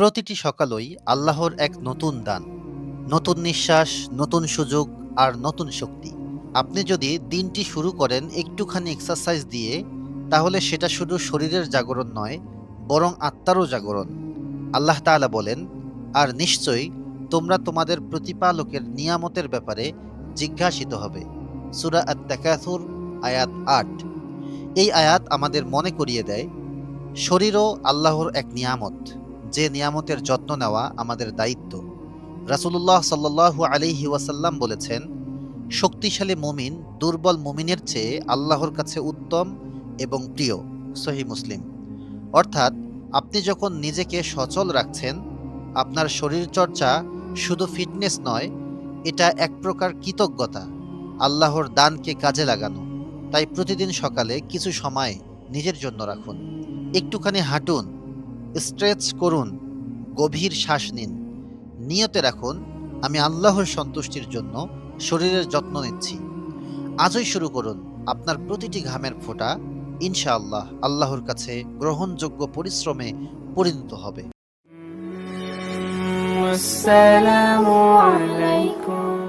প্রতিটি সকালই আল্লাহর এক নতুন দান, নতুন নিঃশ্বাস, নতুন সুযোগ আর নতুন শক্তি। আপনি যদি দিনটি শুরু করেন একটুখানি এক্সারসাইজ দিয়ে, তাহলে সেটা শুধু শরীরের জাগরণ নয়, বরং আত্মারও জাগরণ। আল্লাহ তাআলা বলেন, আর নিশ্চয়ই তোমরা তোমাদের প্রতিপালকের নিয়ামতের ব্যাপারে জিজ্ঞাসিত হবে। সুরা আত তাকাসুর আয়াত আট। এই আয়াত আমাদের মনে করিয়ে দেয়, শরীরও আল্লাহর এক নিয়ামত। যে নিয়ামতের যত্ন নেওয়া আমাদের দায়িত্ব। রাসূলুল্লাহ সাল্লাল্লাহু আলাইহি ওয়াসাল্লাম বলেছেন, শক্তিশালী মুমিন দুর্বল মুমিনের চেয়ে আল্লাহর কাছে উত্তম এবং প্রিয়। সহি মুসলিম। অর্থাৎ, আপনি যখন নিজেকে সচল রাখছেন, আপনার শরীরচর্চা শুধু ফিটনেস নয়, এটা এক প্রকার কৃতজ্ঞতা, আল্লাহর দানকে কাজে লাগানো। তাই প্রতিদিন সকালে কিছু সময় নিজের জন্য রাখুন। একটুখানি হাঁটুন স্ট্রেচ করুন, গভীর শ্বাস নিন। নিয়তে রাখুন, আমি আল্লাহর সন্তুষ্টির জন্য শরীরের যত্ন নিচ্ছি। আজই শুরু করুন আপনার প্রতিটি ঘামের ফোঁটা। ইনশাআল্লাহ আল্লাহর কাছে গ্রহণযোগ্য পরিশ্রমে পরিণত হবে। আসসালামু আলাইকুম।